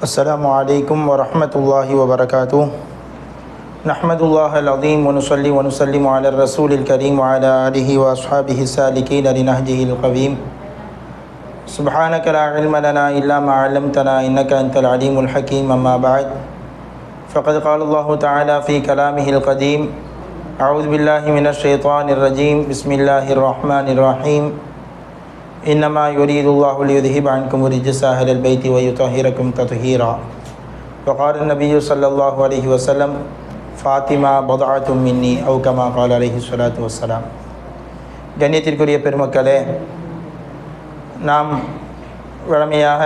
السلام عليكم ورحمة الله وبركاته. نحمد الله العظيم ونصلي ونسلم على الرسول الكريم وعلى آله وأصحابه السالكين لنهجه القويم. سبحانك لا علم لنا إلا ما علمتنا إنك أنت العليم الحكيم. أما بعد فقد قال الله تعالى في كلامه القديم أعوذ بالله من الشيطان الرجيم. بسم الله الرحمن الرحيم. إنما يريد الله ليذهب عنكم الرجس أهل البيت ويطهركم تطهيرا وقال النبي صلى الله عليه وسلم ஃபாத்திமா பதாத்தும் மின்னி அவு கமா கால் அலஹி சொலாத்து வசலாம் கண்ணியத்திற்குரிய பெருமக்களே நாம் வழமையாக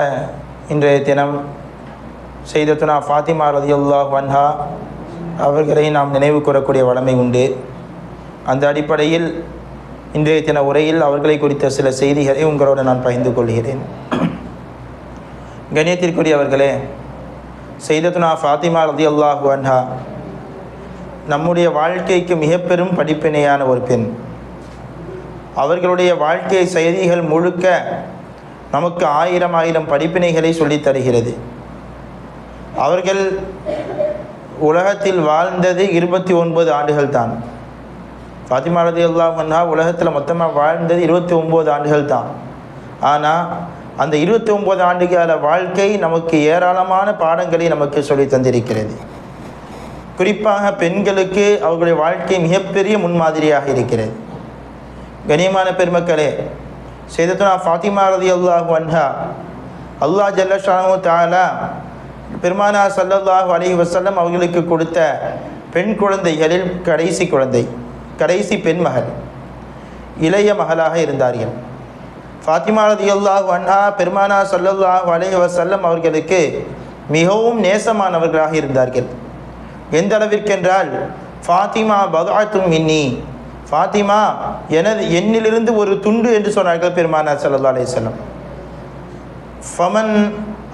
இன்றைய தினம் செய்தத்துனா ஃபாத்திமா ரதியுல்லாஹ் வன்ஹா அவர்களை நாம் நினைவு கூறக்கூடிய வழமை உண்டு அந்த அடிப்படையில் இன்றைய தின உரையில் அவர்களை குறித்த சில செய்திகளை உங்களோடு நான் பகிர்ந்து கொள்கிறேன். கணியத்திற்குரியவர்களே செய்ததுனா ஃபாத்திமா ரதி அல்லாஹு அன்ஹா நம்முடைய வாழ்க்கைக்கு மிக பெரும் படிப்பினையான ஒரு பெண். அவர்களுடைய வாழ்க்கை செய்திகள் முழுக்க நமக்கு ஆயிரம் ஆயிரம் படிப்பினைகளை சொல்லித் தருகிறது. அவர்கள் உலகத்தில் வாழ்ந்தது இருபத்தி ஒன்பது ஆண்டுகள் தான் ஃபாத்திமா ரதி அல்லாஹன்னா உலகத்தில் மொத்தமாக வாழ்ந்தது இருபத்தி ஒம்பது ஆண்டுகள் தான் ஆனால் அந்த இருபத்தி ஒம்பது ஆண்டுகால வாழ்க்கை நமக்கு ஏராளமான பாடங்களை நமக்கு சொல்லி தந்திருக்கிறது. குறிப்பாக பெண்களுக்கு அவர்களுடைய வாழ்க்கை மிகப்பெரிய முன்மாதிரியாக இருக்கிறது. கனியமான பெருமக்களே செய்தத்துனா ஃபாத்திமா ரதி அல்லாஹு அன்ஹா அல்லா ஜல்லஷானு தாலா பெருமானா சல்லல்லாஹு அலி வசல்லம் அவர்களுக்கு கொடுத்த பெண் குழந்தைகளில் கடைசி குழந்தை. கடைசி பெண் மகள் இளைய மகளாக இருந்தார்கள் ஃபாத்திமா ரதியுல்லாஹ் அல்லாஹு பெருமானா சல்லல்லாஹு அலஹி வசல்லம் அவர்களுக்கு மிகவும் நேசமானவர்களாக இருந்தார்கள். எந்த அளவிற்கென்றால் ஃபாத்திமா பதாத்தும் மின்னி. ஃபாத்திமா எனது என்னிலிருந்து ஒரு துண்டு என்று சொன்னார்கள் பெருமானா சல்லா அலிஸ்லம் ஃபமன்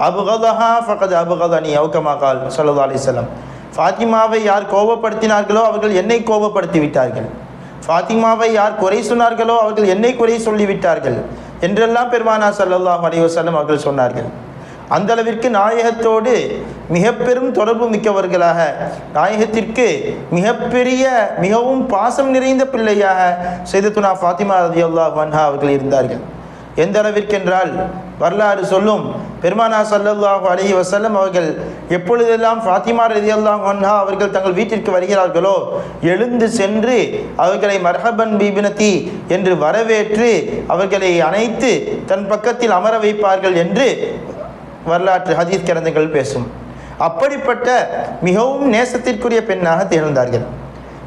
அபுகதஹா ஃபகத் அபுகதனி அவுக்கமா சல்லா அலி சொல்லம் ஃபாத்திமாவை யார் கோபப்படுத்தினார்களோ அவர்கள் என்னை கோபப்படுத்தி விட்டார்கள் ஃபாத்திமாவை யார் குறை சொன்னார்களோ அவர்கள் என்னை குறை சொல்லிவிட்டார்கள் என்றெல்லாம் பெருமானா சல்லாஹ் அலைவசல்லம் அவர்கள் சொன்னார்கள். அந்த அளவிற்கு நாயகத்தோடு மிக பெரும் தொடர்பு மிக்கவர்களாக நாயகத்திற்கு மிகப்பெரிய மிகவும் பாசம் நிறைந்த பிள்ளையாக செய்தத்துனா ஃபாத்திமா ரதி அல்லாஹ் வன்ஹா அவர்கள் இருந்தார்கள். எந்த அளவிற்கென்றால் வரலாறு சொல்லும். பெருமானா சல்லல்லாஹு அலஹி வசல்லம் அவர்கள் எப்பொழுதெல்லாம் ஃபாத்திமா ரதி அல்லாஹ் அவர்கள் தங்கள் வீட்டிற்கு வருகிறார்களோ எழுந்து சென்று அவர்களை மர்ஹபன் பீபினத்தி என்று வரவேற்று அவர்களை அணைத்து தன் பக்கத்தில் அமர வைப்பார்கள் என்று வரலாற்று ஹதீஸ் கிரந்தங்கள் பேசும். அப்படிப்பட்ட மிகவும் நேசத்திற்குரிய பெண்ணாக திகழ்ந்தார்கள்.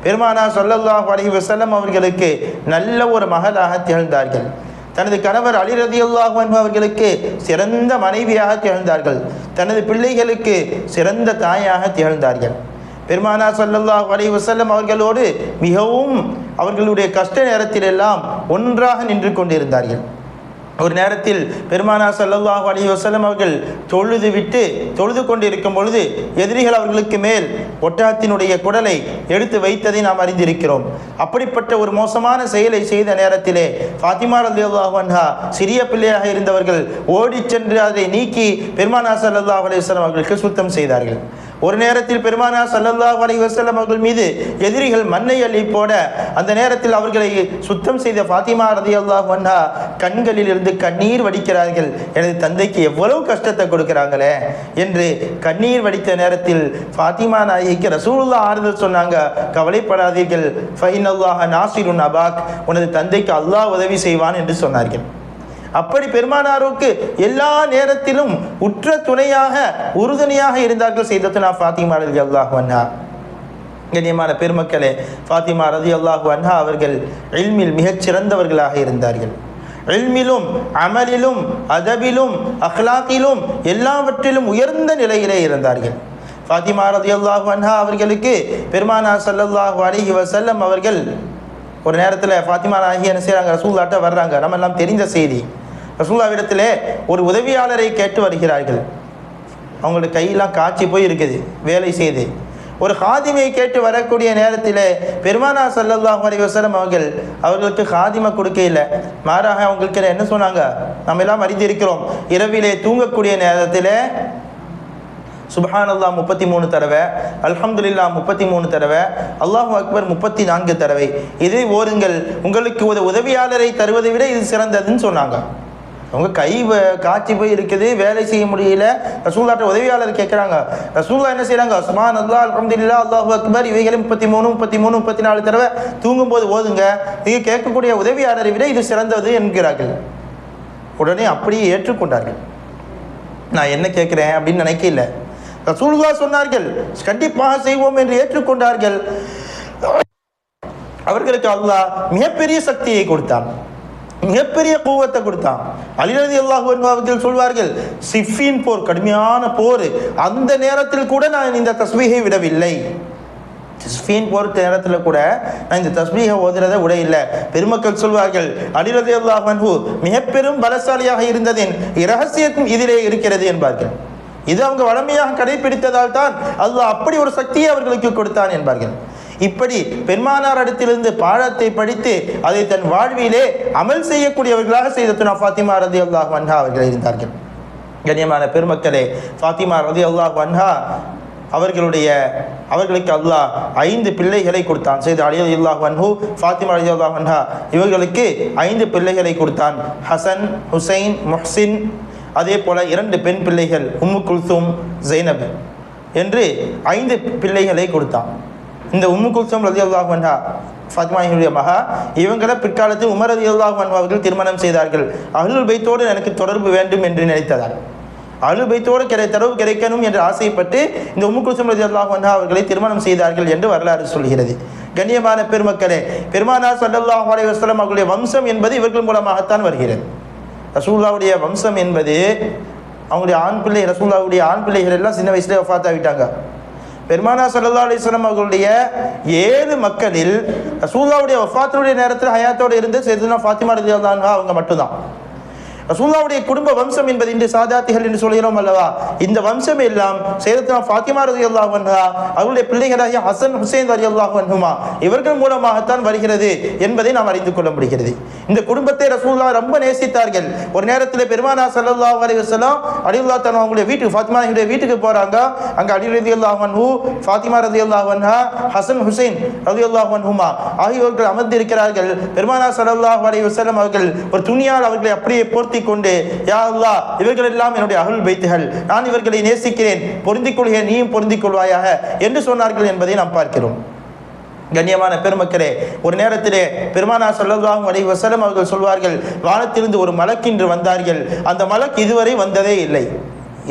பெருமானா சொல்லல்லாஹ் அலஹி வசல்லம் அவர்களுக்கு நல்ல ஒரு மகளாக திகழ்ந்தார்கள். தனது கணவர் அலி ரதி அவர்களுக்கு சிறந்த மனைவியாக திகழ்ந்தார்கள். தனது பிள்ளைகளுக்கு சிறந்த தாயாக திகழ்ந்தார்கள். பெருமானா சல்லல்லாஹ் அலி வசல்லம் அவர்களோடு மிகவும் அவர்களுடைய கஷ்ட நேரத்தில் எல்லாம் ஒன்றாக நின்று கொண்டிருந்தார்கள். ஒரு நேரத்தில் பெருமானா சல்லல்லாஹு அலி வசலம் அவர்கள் தொழுது விட்டு தொழுது கொண்டிருக்கும் பொழுது எதிரிகள் அவர்களுக்கு மேல் ஒட்டகத்தினுடைய குடலை எடுத்து வைத்ததை நாம் அறிந்திருக்கிறோம். அப்படிப்பட்ட ஒரு மோசமான செயலை செய்த நேரத்திலே ஃபாத்திமா அலி அல்லாஹா சிறிய பிள்ளையாக இருந்தவர்கள் ஓடி சென்று அதை நீக்கி பெருமானா சல்லல்லாஹ் அலி வஸ்லம் அவர்களுக்கு சுத்தம் செய்தார்கள். ஒரு நேரத்தில் பெருமானா சல்லல்லாஹ் அலி வசல்லம் அவர்கள் மீது எதிரிகள் மண்ணை அள்ளி போட அந்த நேரத்தில் அவர்களை சுத்தம் செய்த ஃபாத்திமா ரதி அல்லாஹ் வண்ணா கண்களில் இருந்து கண்ணீர் வடிக்கிறார்கள். எனது தந்தைக்கு எவ்வளவு கஷ்டத்தை கொடுக்குறாங்களே என்று கண்ணீர் வடித்த நேரத்தில் ஃபாத்திமா நாயகிக்கு ரசூலுல்லா ஆறுதல் சொன்னாங்க கவலைப்படாதீர்கள். ஃபைன் அல்லாஹ் நாசிருன் அபாக். உனது தந்தைக்கு அல்லாஹ் உதவி செய்வான் என்று சொன்னார்கள். அப்படி பெருமானாருக்கு எல்லா நேரத்திலும் உற்ற துணையாக உறுதுணையாக இருந்தார்கள் செய்தத்துனா ஃபாத்திமா ரதி அல்லாஹு அண்ணா கண்ணியமான பெருமக்களே ஃபாத்திமா ரதி அல்லாஹு அண்ணா அவர்கள் எல்மில் மிகச் சிறந்தவர்களாக இருந்தார்கள். எல்மிலும் அமலிலும் அதபிலும் அஹ்லாக்கிலும் எல்லாவற்றிலும் உயர்ந்த நிலையிலே இருந்தார்கள். ஃபாத்திமா ரதி அல்லாஹு அன்ஹா அவர்களுக்கு பெருமானா சல்லல்லாஹு அலிஹி வசல்லம் அவர்கள் ஒரு நேரத்தில் ஃபாத்திமா நாயகி என்ன செய்கிறாங்க ரசூல்லாட்ட வர்றாங்க. நம்ம எல்லாம் தெரிந்த செய்தி. ரசூல்லாவிடத்திலே ஒரு உதவியாளரை கேட்டு வருகிறார்கள். அவங்களோட கையெல்லாம் காய்ச்சி போய் இருக்குது வேலை செய்து. ஒரு ஹாதிமை கேட்டு வரக்கூடிய நேரத்தில் பெருமானா சல்லல்லாஹு அலி வசலம் அவர்கள் அவர்களுக்கு ஹாதிமை கொடுக்க இல்லை மாறாக அவங்களுக்கு என்ன சொன்னாங்க? நம்ம எல்லாம் அறிந்திருக்கிறோம். இரவிலே தூங்கக்கூடிய நேரத்தில் சுபஹான் முப்பத்தி மூணு தடவை அல்ஹம்துல்லா முப்பத்தி மூணு தடவை அல்லாஹு அக்பர் முப்பத்தி நான்கு தடவை. இதை ஓருங்கள் உங்களுக்கு ஒரு உதவியாளரை தருவதை விட இது சிறந்ததுன்னு சொன்னாங்க. அவங்க கை காட்சி காய்ச்சி போய் இருக்குது வேலை செய்ய முடியல. ரசூல்லாட்ட உதவியாளர் கேட்குறாங்க ரசூல்லா என்ன செய்கிறாங்க சுமான் அல்லா அலமதுல்லா அல்லாஹு அக்பர் இவைகளை முப்பத்தி மூணு முப்பத்தி மூணு முப்பத்தி நாலு தடவை தூங்கும்போது ஓதுங்க. நீங்கள் கேட்கக்கூடிய உதவியாளரை விட இது சிறந்தது என்கிறார்கள். உடனே அப்படியே ஏற்றுக்கொண்டார்கள். நான் என்ன கேட்குறேன் அப்படின்னு நினைக்கல ரசூலுல்லா சொன்னார்கள் கண்டிப்பாக செய்வோம் என்று ஏற்றுக்கொண்டார்கள். அவர்களுக்கு அல்லாஹ் மிகப்பெரிய சக்தியை கொடுத்தான். மிகப்பெரிய கூவத்தை கொடுத்தான். அலிரதி அல்லாஹ் சொல்வார்கள் சிஃபின் போர் கடுமையான போர். அந்த நேரத்தில் கூட நான் இந்த தஸ்மீகை விடவில்லை. சிஃபின் போர் நேரத்தில் கூட நான் இந்த தஸ்மீகை ஓதுறதை விட இல்லை பெருமக்கள் சொல்வார்கள் அலிரதி அல்லாஹ் மிகப்பெரும் பெரும் பலசாலியாக இருந்ததின் இரகசியத்தும் இதிலே இருக்கிறது என்பார்கள். இது அவங்க வளமையாக கடைபிடித்ததால் தான் அல்லாஹ் அப்படி ஒரு சக்தியை அவர்களுக்கு கொடுத்தான் என்பார்கள். இப்படி பெருமானார் இடத்திலிருந்து பாடத்தை படித்து அதை தன் வாழ்விலே அமல் செய்யக்கூடியவர்களாக செய்த துணா ஃபாத்திமா ரதி அல்லாஹ் வன்ஹா அவர்கள் இருந்தார்கள். கண்ணியமான பெருமக்களே ஃபாத்திமா ரதி அல்லாஹ் வன்ஹா அவர்களுடைய அவர்களுக்கு அல்லாஹ் ஐந்து பிள்ளைகளை கொடுத்தான். செய்த அலி அல்லாஹ் வன்ஹூ ஃபாத்திமா அலி அல்லாஹ் வன்ஹா இவர்களுக்கு ஐந்து பிள்ளைகளை கொடுத்தான். ஹசன் ஹுசைன் முஹ்சின் அதே போல இரண்டு பெண் பிள்ளைகள் உம்மு குல்சும் ஜெய்னப் என்று ஐந்து பிள்ளைகளை கொடுத்தான். இந்த உம்மு குல்சம் ரதி அல்லாஹ் வன்ஹா ஃபாத்திமாயினுடைய மகா இவங்களை பிற்காலத்தில் உமர் ரதி அல்லாஹ் அவர்கள் திருமணம் செய்தார்கள். அஹ்லுல் பைத்தோடு எனக்கு தொடர்பு வேண்டும் என்று நினைத்ததால். அஹ்லுல் பைத்தோடு கிடை தொடர்பு கிடைக்கணும் என்று ஆசைப்பட்டு இந்த உம்மு குல்சம் ரதி அல்லாஹ் வன்ஹா அவர்களை திருமணம் செய்தார்கள் என்று வரலாறு சொல்கிறது. கண்ணியமான பெருமக்களே பெருமானார் சல்லாஹ் அலைஹி வஸ்லம் அவர்களுடைய வம்சம் என்பது இவர்கள் மூலமாகத்தான் வருகிறது. ரசூல்லாவுடைய வம்சம் என்பது அவங்களுடைய ஆண் பிள்ளை ரசூல்லாவுடைய ஆண் பிள்ளைகள் எல்லாம் சின்ன வயசுலேயே ஒஃபாத்தாகிட்டாங்க பெருமானா சல்லா அலிஸ்லாம் அவர்களுடைய ஏழு மக்களில் சூதாவுடைய வஃபாத்தினுடைய நேரத்தில் ஹயாத்தோடு இருந்து செய்துனா ஃபாத்திமா ரதி அவங்க மட்டும்தான். ரசூல்லாவுடைய குடும்ப வம்சம் என்பது இன்று சாதாத்திகள் என்று சொல்கிறோம் அல்லவா? இந்த வம்சம் எல்லாம் சேதத்னா ஃபாத்திமா ரதி அல்லாஹ் அவருடைய பிள்ளைகளாகிய ஹசன் ஹுசேன் ரதி அல்லாஹ் இவர்கள் மூலமாகத்தான் வருகிறது என்பதை நாம் அறிந்து கொள்ள முடிகிறது. இந்த குடும்பத்தை ரசூல்லா ரொம்ப நேசித்தார்கள். ஒரு நேரத்தில் பெருமானா சல்லல்லாஹு அலைஹி வஸல்லம் அலிவுல்லா தன் அவங்களுடைய வீட்டுக்கு ஃபாத்திமா வீட்டுக்கு போறாங்க. அங்க அலி ரதி அல்லாஹ் ஃபாத்திமா ரதி அல்லாஹன்ஹா ஹசன் ஹுசைன் ரதி அல்லாஹ் அன்ஹுமா ஆகியோர்கள் அமர்ந்திருக்கிறார்கள். பெருமானா சல்லல்லாஹு அலைஹி வஸல்லம் அவர்கள் ஒரு துணியால் அவர்களை அப்படியே கொண்டு யா அல்லாஹ் இவர்கள் எல்லாம் என்னுடைய அருள் பைத்துகள் நான் இவர்களை நேசிக்கிறேன். பொருந்திக் கொள்கிறேன் நீயும் பொருந்திக் கொள்வாயாக என்று சொன்னார்கள் என்பதை நாம் பார்க்கிறோம். கண்ணியமான பெருமக்களே ஒரு நேரத்திலே பெருமானா சொல்லல்லாஹும் அலைஹி வசலம் அவர்கள் சொல்வார்கள் வானத்திலிருந்து ஒரு மலக்கின்று வந்தார்கள். அந்த மலக்கு இதுவரை வந்ததே இல்லை.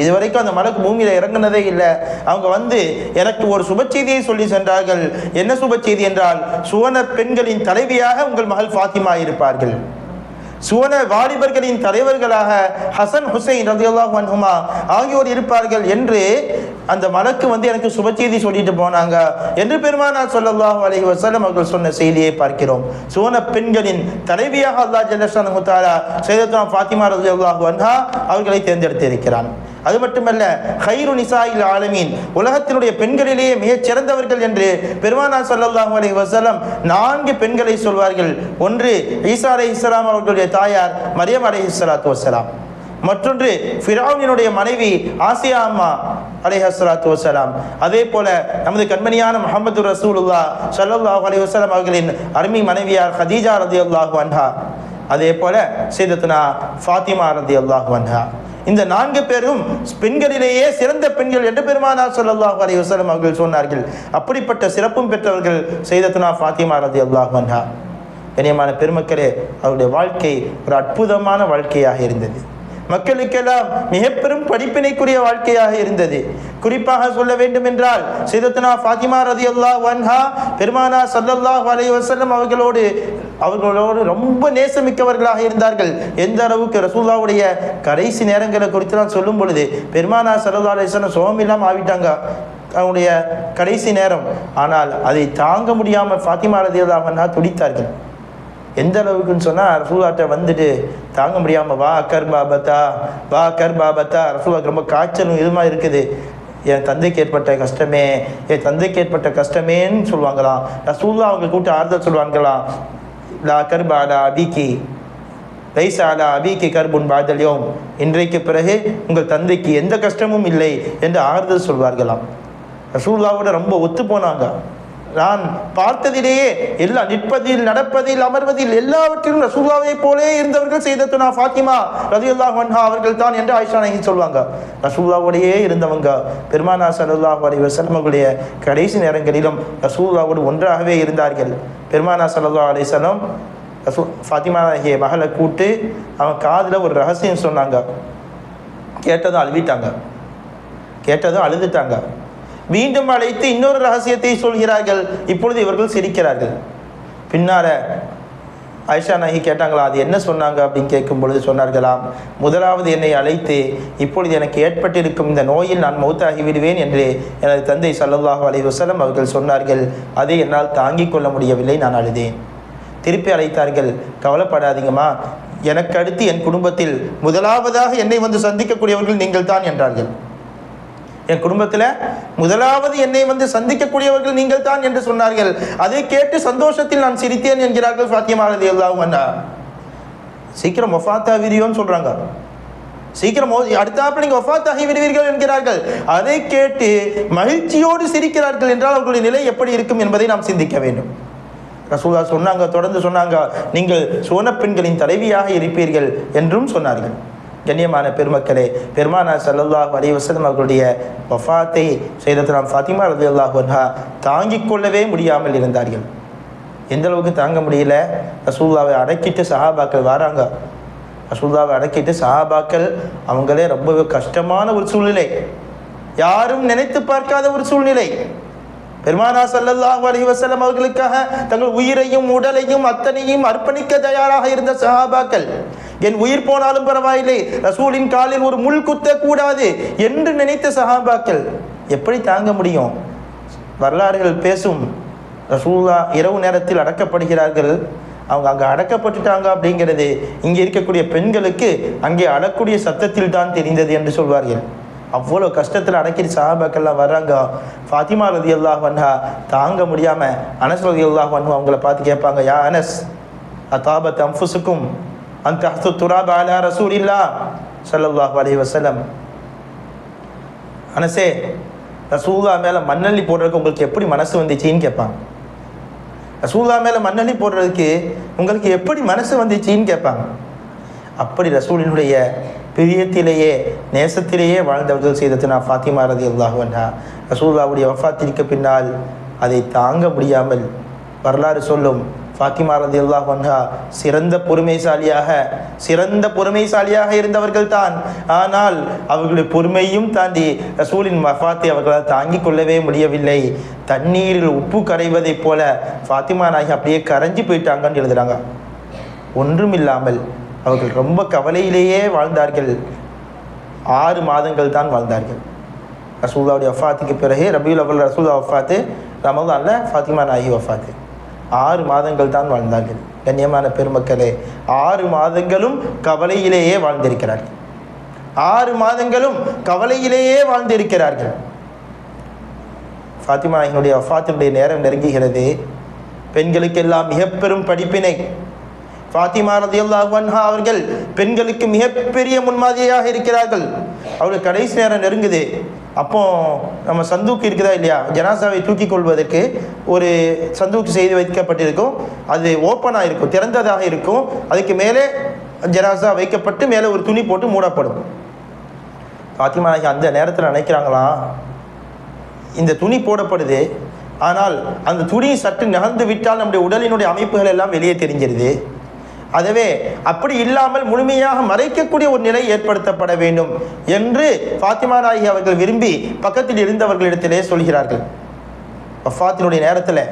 இதுவரைக்கும் அந்த மலக்கு பூமியில் இறங்குனதே இல்லை. அவங்க வந்து எனக்கு ஒரு சுப செய்தியை சொல்லி சென்றார்கள். என்ன சுப செய்தி என்றால் சுவன பெண்களின் தலைவியாக உங்கள் மகள் ஃபாத்திமா இருப்பார்கள். சுவன வாலிபர்களின் தலைவர்களாக ஹசன் ஹுசைன் ரதியுல்லாஹு வன்ஹுமா ஆகியோர் இருப்பார்கள் என்று அந்த மலக்கு வந்து எனக்கு சுப செய்தி சொல்லிட்டு போனாங்க என்று பெருமானார் சொல்லல்லாஹ் அலஹி வசலம் அவர்கள் சொன்ன செய்தியை பார்க்கிறோம். சுவன பெண்களின் தலைவியாக அல்லா ஜல்லஷானு முத்தாரா சையதத்துனா ஃபாத்திமா ரலியல்லாஹு வன்ஹா அவர்களை தேர்ந்தெடுத்திருக்கிறான். அது மட்டுமல்ல ஹைரு நிசாயில் ஆலமீன். உலகத்தினுடைய பெண்களிலேயே மிகச் சிறந்தவர்கள் என்று பெருமானா சல்லாஹூ அலி வசலம் நான்கு பெண்களை சொல்வார்கள். ஒன்று ஈசா அலைஹிஸ்ஸலாம் அவர்களுடைய தாயார் மரியம் வளையஸ்ராத்து வசலாம் மற்றொன்று ஃபிரௌனினுடைய மனைவி ஆசியா அம்மா அலைஹஸ்ஸலாத்து வசலாம் அதே போல நமது கண்மணியான முகமது ரசூலுல்லா ஸல்லல்லாஹு அலி வசலாம் அவர்களின் அருமை மனைவியார் ஹதீஜா ரதியல்லாஹு அன்ஹா. அதே போல சையதத்துனா ஃபாத்திமா ரதியல்லாஹு அன்ஹா. இந்த நான்கு பேரும் பெண்களிலேயே சிறந்த பெண்கள் என்று பெருமானார் ஸல்லல்லாஹு அலி வசலம் அவர்கள் சொன்னார்கள். அப்படிப்பட்ட சிறப்பும் பெற்றவர்கள் செய்ததுனா ஃபாத்திமா ரதியல்லாஹு மன்ஹா கண்ணியமான பெருமக்களே அவருடைய வாழ்க்கை ஒரு அற்புதமான வாழ்க்கையாக இருந்தது. மக்களுக்கெல்லாம் மிக பெரும் படிப்பினைக்குரிய வாழ்க்கையாக இருந்தது. குறிப்பாக சொல்ல வேண்டும் என்றால் சிதத்னா ஃபாத்திமா ரதி அல்லாஹ் அன்ஹா பெருமானா சல்லல்லாஹு அலைஹி வசல்லம் அவர்களோடு அவர்களோடு ரொம்ப நேசமிக்கவர்களாக இருந்தார்கள். எந்த அளவுக்கு ரசூல்லாவுடைய கடைசி நேரங்களை குறித்து நான் சொல்லும் பொழுது பெருமானா சல்லல்லா அலைஹி சோகம் இல்லாமல் ஆவிட்டாங்க அவனுடைய கடைசி நேரம். ஆனால் அதை தாங்க முடியாமல் ஃபாத்திமா ரதி அல்லாஹ் துடித்தார்கள். எந்த அளவுக்குன்னு சொன்னால் ரசூலாட்ட வந்துட்டு தாங்க முடியாமல் வா கர் பாபத்தா வா கர் பாபத்தா ரசூலாக்கு ரொம்ப காய்ச்சலும் இதுமாதிரி இருக்குது. என் தந்தைக்கு ஏற்பட்ட கஷ்டமே என் தந்தைக்கு ஏற்பட்ட கஷ்டமேன்னு சொல்லுவாங்களாம். ரசூல்லா அவங்க கூட்டு ஆறுதல் சொல்லுவாங்களாம். லா கர்பாடா அபிகி லைசா அலா அபிக்கு கர்புன் பாதல்யோம் இன்றைக்கு பிறகு உங்கள் தந்தைக்கு எந்த கஷ்டமும் இல்லை என்று ஆறுதல் சொல்வார்களாம். ரசூல்லாவோட ரொம்ப ஒத்து போனாங்க நான் பார்த்ததிலேயே எல்லா நிற்பதில் நடப்பதில் அமர்வதில் எல்லாவற்றிலும் ரசூல்லாவை போலே இருந்தவர்கள் செய்தத்துனா ஃபாத்திமா ரதியுல்லா வன்ஹா அவர்கள் தான் என்று ஆயிஷா நகி சொல்வாங்க. ரசூல்லாவோடையே இருந்தவங்க பெருமானா சலுல்லா அலி வசலம் கடைசி நேரங்களிலும் ரசூல்லாவோடு ஒன்றாகவே இருந்தார்கள். பெருமானா சல்லா அலிசலம் ரசூ ஃபாத்திமா நகிய மகளை கூட்டு அவன் காதில் ஒரு ரகசியம் சொன்னாங்க. கேட்டதும் அழுவிட்டாங்க. கேட்டதும் அழுதுட்டாங்க. மீண்டும் அழைத்து இன்னொரு ரகசியத்தை சொல்கிறார்கள். இப்பொழுது இவர்கள் சிரிக்கிறார்கள். பின்னால ஆயிஷா நகி கேட்டாங்களா அது என்ன சொன்னாங்க? அப்படின்னு கேட்கும் பொழுது சொன்னார்களாம் முதலாவது என்னை அழைத்து இப்பொழுது எனக்கு ஏற்பட்டிருக்கும் இந்த நோயில் நான் மௌத்தாகி விடுவேன் என்று எனது தந்தை சல்லல்லாஹு அலி வசலம் அவர்கள் சொன்னார்கள். அதை என்னால் தாங்கிக் கொள்ள முடியவில்லை நான் அழுதேன். திருப்பி அழைத்தார்கள் கவலைப்படாதீங்கம்மா எனக்கு அடுத்து என் குடும்பத்தில் முதலாவதாக என்னை வந்து சந்திக்கக்கூடியவர்கள் நீங்கள் தான் என்றார்கள். என் குடும்பத்தில் முதலாவது என்னை வந்து சந்திக்கக்கூடியவர்கள் நீங்கள் தான் என்று சொன்னார்கள். அதை கேட்டு சந்தோஷத்தில் நான் சிரித்தேன் என்கிறார்கள் சாத்தியமானது ரதி சீக்கிரம் ஒஃபாத்தா விரியோன்னு சொல்கிறாங்க சீக்கிரம் ஓ- அடுத்தாப்புல நீங்கள் ஒஃபாத் விடுவீர்கள் என்கிறார்கள். அதை கேட்டு மகிழ்ச்சியோடு சிரிக்கிறார்கள் என்றால் அவர்களுடைய நிலை எப்படி இருக்கும் என்பதை நாம் சிந்திக்க வேண்டும். ரசூலா சொன்னாங்க தொடர்ந்து சொன்னாங்க நீங்கள் சோன பெண்களின் தலைவியாக இருப்பீர்கள் என்றும் சொன்னார்கள். கண்ணியமான பெருமக்களே பெருமானா ஸல்லல்லாஹு அலி வசலம் அவர்களுடைய வஃபாத்தை செய்தலாம் ஃபாத்திமா ரலியல்லாஹு அன்ஹா தாங்கிக் கொள்ளவே முடியாமல் இருந்தார்கள். எந்த அளவுக்கு தாங்க முடியல? ரசூல்லாவை அடக்கிட்டு சஹாபாக்கள் வராங்க. ரசூல்லாவை அடக்கிட்டு சஹாபாக்கள் அவங்களே ரொம்பவே கஷ்டமான ஒரு சூழ்நிலை. யாரும் நினைத்து பார்க்காத ஒரு சூழ்நிலை. பெருமானா சல்லல்லாஹ் அலி வசலம் அவர்களுக்காக தங்கள் உயிரையும் உடலையும் அத்தனையும் அர்ப்பணிக்க தயாராக இருந்த சஹாபாக்கள் என் உயிர் போனாலும் பரவாயில்லை. ரசூலின் காலில் ஒரு முள் குத்த கூடாது என்று நினைத்த சஹாபாக்கள் எப்படி தாங்க முடியும்? வரலாறுகள் பேசும். ரசூல்லா இரவு நேரத்தில் அடக்கப்படுகிறார்கள். அவங்க அங்கே அடக்கப்பட்டுட்டாங்க அப்படிங்கிறது இங்கே இருக்கக்கூடிய பெண்களுக்கு அங்கே அடக்கூடிய சத்தத்தில் தான் தெரிந்தது என்று சொல்வார்கள். அவ்வளோ கஷ்டத்தில் அடக்கி சஹாபாக்கள்லாம் வர்றாங்க. ஃபாத்திமா ரதி அல்லாஹ் வன்ஹா தாங்க முடியாமல் அனஸ் ரதி அல்லாஹ் வன்ஹா அவங்கள பார்த்து கேட்பாங்க யா அனஸ் அத்தாபத் அம்புசுக்கும் அந்த தஹ்து துராப அலா ரசூலில்லா சல்லாஹ் அலி வசலம் அனசே ரசூல்லா மேலே மண்ணள்ளி போடுறதுக்கு உங்களுக்கு எப்படி மனசு வந்துச்சின்னு கேட்பாங்க. ரசூல்லா மேலே மண்ணள்ளி போடுறதுக்கு உங்களுக்கு எப்படி மனசு வந்துச்சின்னு கேட்பாங்க. அப்படி ரசூலினுடைய பிரியத்திலேயே நேசத்திலேயே வாழ்ந்தவர்கள் செய்ததுனா ஃபாத்திமா ரதி அல்லாஹுவன்ஹா ரசூல்லாவுடைய வஃத்திற்கு பின்னால் அதை தாங்க முடியாமல் வரலாறு சொல்லும். ஃபாத்திமா ரதி அல்லாஹுவன்ஹா சிறந்த பொறுமைசாலியாக சிறந்த பொறுமைசாலியாக இருந்தவர்கள் தான் ஆனால் அவர்களுடைய பொறுமையும் தாண்டி ரசூலின் மஃபாத்தை அவர்களால் தாங்கிக் கொள்ளவே முடியவில்லை. தண்ணீரில் உப்பு கரைவதைப் போல ஃபாத்திமா நாயகி அப்படியே கரைஞ்சு போயிட்டாங்கன்னு எழுதுகிறாங்க ஒன்றுமில்லாமல் அவர்கள் ரொம்ப கவலையிலேயே வாழ்ந்தார்கள். ஆறு மாதங்கள் தான் வாழ்ந்தார்கள். ரசூல்லாவுடைய வஃபாத்துக்கு பிறகு ரபியுல் அவல் ரசூல்லா வஃபாத்து ரமதானில் ஃபாத்திமா நாயகி வஃபாத்து. ஆறு மாதங்கள் தான் வாழ்ந்தார்கள். கண்ணியமான பெருமக்களே ஆறு மாதங்களும் கவலையிலேயே வாழ்ந்திருக்கிறார்கள். ஆறு மாதங்களும் கவலையிலேயே வாழ்ந்திருக்கிறார்கள். ஃபாத்திமா என்னுடைய வஃபாத்தினுடைய நேரம் நெருங்குகிறது. பெண்களுக்கெல்லாம் மிகப்பெரும் படிப்பினை ஃபாத்திமா ரதியல்லாஹு அவர்கள் பெண்களுக்கு மிகப்பெரிய முன்மாதிரியாக இருக்கிறார்கள். அவர்கள் கடைசி நேரம் நெருங்குது. அப்போ நம்ம சந்தூக்கு இருக்குதா இல்லையா? ஜனாசாவை தூக்கி கொள்வதற்கு ஒரு சந்தூக்கு செய்து வைக்கப்பட்டிருக்கும். அது ஓப்பனாக இருக்கும் திறந்ததாக இருக்கும். அதுக்கு மேலே ஜனாசா வைக்கப்பட்டு மேலே ஒரு துணி போட்டு மூடப்படும். ஃபாத்திமா அந்த நேரத்தில் நினைக்கிறாங்களா? இந்த துணி போடப்படுது. ஆனால் அந்த துணி சற்று நகர்ந்து விட்டால் நம்முடைய உடலினுடைய அமைப்புகள் எல்லாம் வெளியே தெரிஞ்சிருது. அதுவே அப்படி இல்லாமல் முழுமையாக மறைக்கக்கூடிய ஒரு நிலை ஏற்படுத்தப்பட வேண்டும் என்று ஃபாத்திமா நாயகி அவர்கள் விரும்பி பக்கத்தில் இருந்தவர்களிடத்திலே சொல்கிறார்கள். வஃபாத்தினுடைய நேரத்தில்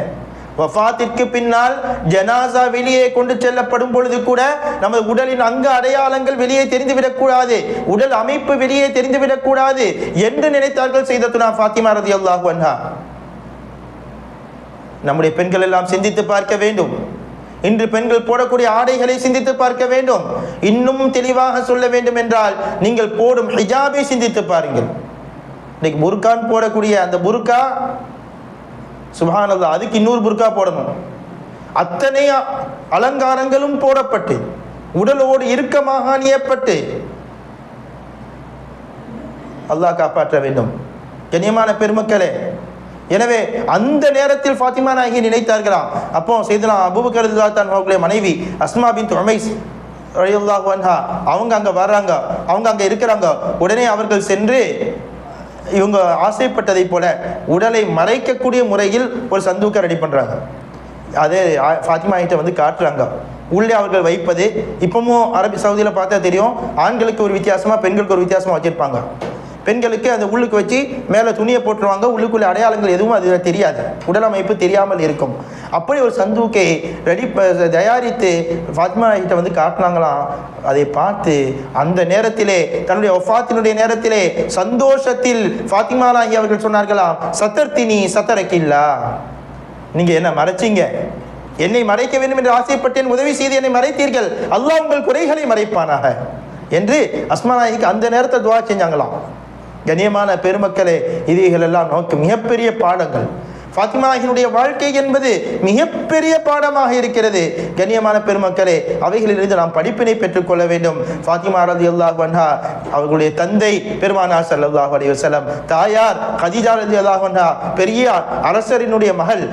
வஃபாத்திற்கு பின்னால் ஜனாசா வெளியே கொண்டு செல்லப்படும் பொழுது கூட நமது உடலின் அங்க அடையாளங்கள் வெளியே தெரிந்துவிடக்கூடாது உடல் அமைப்பு வெளியே தெரிந்துவிடக்கூடாது என்று நினைத்தார்கள் செய்தத்துனா ஃபாத்திமா ரதி அல்லாஹு அன்ஹா. நம்முடைய பெண்கள் எல்லாம் சிந்தித்து பார்க்க வேண்டும். இன்று பெண்கள் போடக்கூடிய ஆடைகளை சிந்தித்து பார்க்க வேண்டும். இன்னும் தெளிவாக சொல்ல வேண்டும் என்றால் நீங்கள் போடும் ஹிஜாபை சிந்தித்து பாருங்கள். இன்னைக்கு புர்கான் போடக்கூடிய அந்த புர்கா சுபஹானல்லாஹ் அதுக்கு இன்னொரு புர்கா போடணும். அத்தனை அலங்காரங்களும் போடப்பட்டு உடலோடு இறுக்கமாக அணியப்பட்டு அல்லாஹ் காப்பாற்ற வேண்டும். கண்ணியமான பெருமக்களே எனவே அந்த நேரத்தில் ஃபாத்திமா நாயகி நினைத்தார்களாம் அப்போ செய்தலாம் அபுபக்கர் தான் அவர்களுடைய மனைவி அஸ்மா பின் உமைஸ் அவங்க அங்கே வர்றாங்க. அவங்க அங்கே இருக்கிறாங்க. உடனே அவர்கள் சென்று இவங்க ஆசைப்பட்டதை போல உடலை மறைக்கக்கூடிய முறையில் ஒரு சந்தூக்கை ரெடி பண்ணுறாங்க அதே ஃபாத்திமா கிட்ட வந்து காட்டுறாங்க. உள்ளே அவர்கள் வைப்பது இப்பவும் அரபி சவுதியில் பார்த்தா தெரியும். ஆண்களுக்கு ஒரு வித்தியாசமாக பெண்களுக்கு ஒரு வித்தியாசமாக வச்சுருப்பாங்க. பெண்களுக்கு அந்த உள்ளுக்கு வச்சு மேலே துணியை போட்டுருவாங்க. உள்ளுக்குள்ள அடையாளங்கள் எதுவும் அதில் தெரியாது. உடலமைப்பு தெரியாமல் இருக்கும். அப்படி ஒரு சந்தூக்கை ரெடி ப- தயாரித்து ஃபாத்மா கிட்ட வந்து காட்டினாங்களாம் அதை பார்த்து அந்த நேரத்திலே தன்னுடைய ஒஃபாத்தினுடைய நேரத்திலே சந்தோஷத்தில் ஃபாத்திமா நாயகி அவர்கள் சொன்னார்களாம் சத்தர்த்தினி சத்தரக்கில்லா. நீங்கள் என்ன மறைச்சீங்க? என்னை மறைக்க வேண்டும் என்று ஆசைப்பட்டேன். உதவி செய்து என்னை மறைத்தீர்கள். அல்லாஹ் உங்கள் குறைகளை மறைப்பானாக. என்று அஸ்மாநாயிக்கு அந்த நேரத்தில் துவா செஞ்சாங்களாம். கண்ணியமான பெருமக்களே இதுகள் எல்லாம் நமக்கு மிகப்பெரிய பாடங்கள். ஃபாத்திமா வாழ்க்கை என்பது மிகப்பெரிய பாடமாக இருக்கிறது. கண்ணியமான பெருமக்களே அவைகளிலிருந்து நாம் படிப்பினை பெற்றுக்கொள்ள வேண்டும். ஃபாத்திமா ரதி அல்லாஹ் வன்ஹா அவர்களுடைய தந்தை பெருமானார் ஸல்லல்லாஹு அலி வசலம் தாயார் கதீஜா ரதி அல்லாஹ் வன்ஹா பெரிய அரசரினுடைய மகள்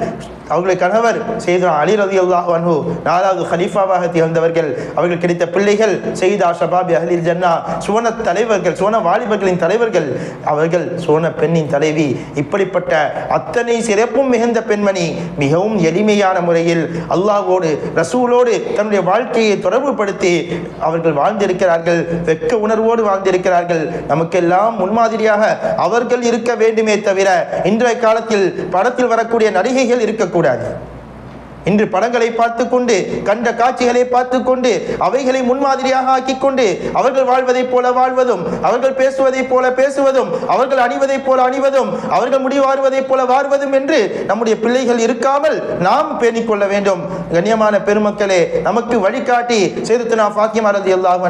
அவர்களுடைய கணவர் செய்தா அலி ரதி அல்லாஹ் அன்ஹு நாலாவது ஹலீஃபாவாக திகழ்ந்தவர்கள். அவர்கள் கிடைத்த பிள்ளைகள் செய்தா ஷபாபி அஹலில் ஜன்னா சுவன தலைவர்கள் சுவன வாலிபர்களின் தலைவர்கள். அவர்கள் சுவன பெண்ணின் தலைவி. இப்படிப்பட்ட அத்தனை சிறப்பும் மிகுந்த பெண்மணி மிகவும் எளிமையான முறையில் அல்லாஹோடு ரசூலோடு தன்னுடைய வாழ்க்கையை தொடர்புபடுத்தி அவர்கள் வாழ்ந்திருக்கிறார்கள் வெட்க உணர்வோடு வாழ்ந்திருக்கிறார்கள். நமக்கெல்லாம் முன்மாதிரியாக அவர்கள் இருக்க வேண்டுமே தவிர இன்றைய காலத்தில் படத்தில் வரக்கூடிய நடிகைகள் Udah. இன்று படங்களை பார்த்து கொண்டு கண்ட காட்சிகளை பார்த்து கொண்டு அவைகளை முன்மாதிரியாக ஆக்கிக் கொண்டு அவர்கள் வாழ்வதைப் போல வாழ்வதும் அவர்கள் பேசுவதைப் போல பேசுவதும் அவர்கள் அணிவதைப் போல அணிவதும் அவர்கள் முடிவாறுவதைப் போல வாழ்வதும் என்று நம்முடைய பிள்ளைகள் இருக்காமல் நாம் பேணிக் கொள்ள வேண்டும். கண்ணியமான பெருமக்களே நமக்கு வழிகாட்டி சேதுத்தனா ஃபாத்திமா ரதி அல்லாஹ்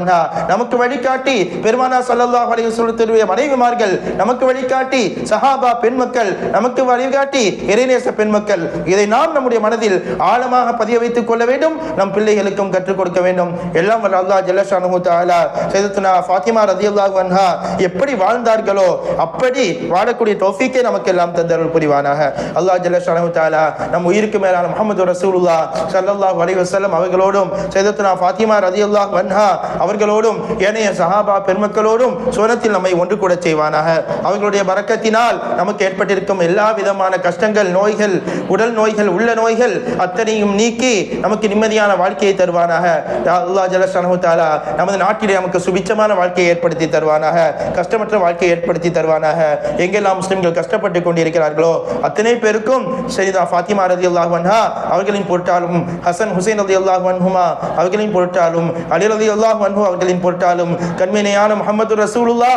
நமக்கு வழிகாட்டி பெருமானா சல்லாஹ் அலைய சொல்லுத்திருவிய மனைவிமார்கள் நமக்கு வழிகாட்டி சஹாபா பெண் மக்கள் நமக்கு வழிகாட்டி இறைநேச பெண்மக்கள் இதை நாம் நம்முடைய மனதில் ஆழமாக பதிய வைத்துக் கொள்ள வேண்டும். நம் பிள்ளைகளுக்கும் கற்றுக் கொடுக்க வேண்டும். எல்லாம் வல்ல அல்லாஹ் ஜல்லஷானு தஆலா சைதத்துனா ஃபாத்திமா ரதியல்லாஹு வன்ஹா எப்படி வாழ்ந்தார்களோ அப்படி வாழக்கூடிய டோஃபிக்கே நமக்கு எல்லாம் தந்தருள் புரிவானாக. அல்லாஹ் ஜல்லஷானு தஆலா நம் உயிருக்கு மேலான முகமது ரசூலுல்லா சல்லல்லா அலைஹி வஸல்லம் அவர்களோடும் சைதத்துனா ஃபாத்திமா ரதி அல்லாஹ் வன்ஹா அவர்களோடும் ஏனைய சஹாபா பெருமக்களோடும் சுவனத்தில் நம்மை ஒன்று கூட செய்வானாக. அவர்களுடைய பறக்கத்தினால் நமக்கு ஏற்பட்டிருக்கும் எல்லா விதமான கஷ்டங்கள் நோய்கள் உடல் நோய்கள் உள்ள நோய்கள் அத்தனையும் நீக்கி நமக்கு நிம்மதியான வாழ்க்கையை தருவானாக. அல்லா அல்லாஹ் தாலா நமது நாட்டிலே நமக்கு சுபிச்சமான வாழ்க்கையை ஏற்படுத்தி தருவானாக. கஷ்டமற்ற வாழ்க்கையை ஏற்படுத்தி தருவானாக. எங்கெல்லாம் முஸ்லிம்கள் கஷ்டப்பட்டு கொண்டிருக்கிறார்களோ அத்தனை பேருக்கும் சரிதா ஃபாத்திமா ரதி அல்லாஹ் வன்ஹா அவர்களின் பொருட்டாலும் ஹசன் ஹுசைன் ரதி அல்லாஹ் வன்ஹுமா அவர்களின் பொருட்டாலும் அலி ரதி அல்லாஹ் வன்ஹு அவர்களின் பொருட்டாலும் கண்மேனையான முகமது ரசூலுல்லா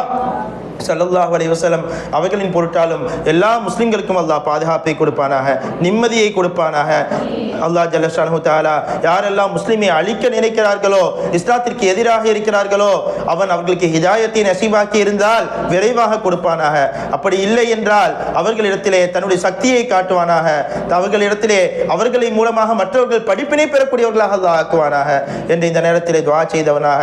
ஸல்லல்லாஹு அலைஹி வஸல்லம் அவர்களின் பொருட்டாலும் எல்லா முஸ்லிம்களுக்கும் அல்லாஹ் பாதுகாப்பை கொடுப்பானாக நிம்மதியை கொடுப்பானாக. அல்லா ஜல்லஷானு தாலா யாரெல்லாம் முஸ்லீமை அழிக்க நினைக்கிறார்களோ இஸ்லாத்திற்கு எதிராக இருக்கிறார்களோ அவன் அவர்களுக்கு ஹிதாயத்தை நசீவாக்கி இருந்தால் விரைவாக கொடுப்பானாக. அப்படி இல்லை என்றால் அவர்களிடத்திலே தன்னுடைய சக்தியை காட்டுவானாக. அவர்களிடத்திலே அவர்களின் மூலமாக மற்றவர்கள் படிப்பினை பெறக்கூடியவர்களாக ஆக்குவானாக. என்று இந்த நேரத்திலே துவா செய்தவனாக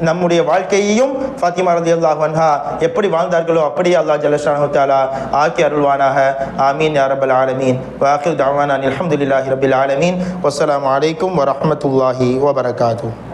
நம்முடைய வாழ்க்கையையும் ஃபாத்திமா ரதி அல்லாஹ் வன்ஹா எப்படி வாழ்ந்தார்களோ அப்படியே அல்லாஹ் ஜல்லஷானு தாலா ஆக்கி அருள்வானாக. ஆமீன் யா ரப்பல் ஆலமீன். வாக்கில் தாவானா அல்ஹம்துலில்லாஹி ரப்பில் ஆலமீன். வஸ்ஸலாமு அலைக்கும் வரஹ்மத்துல்லாஹி வபரகாத்துஹு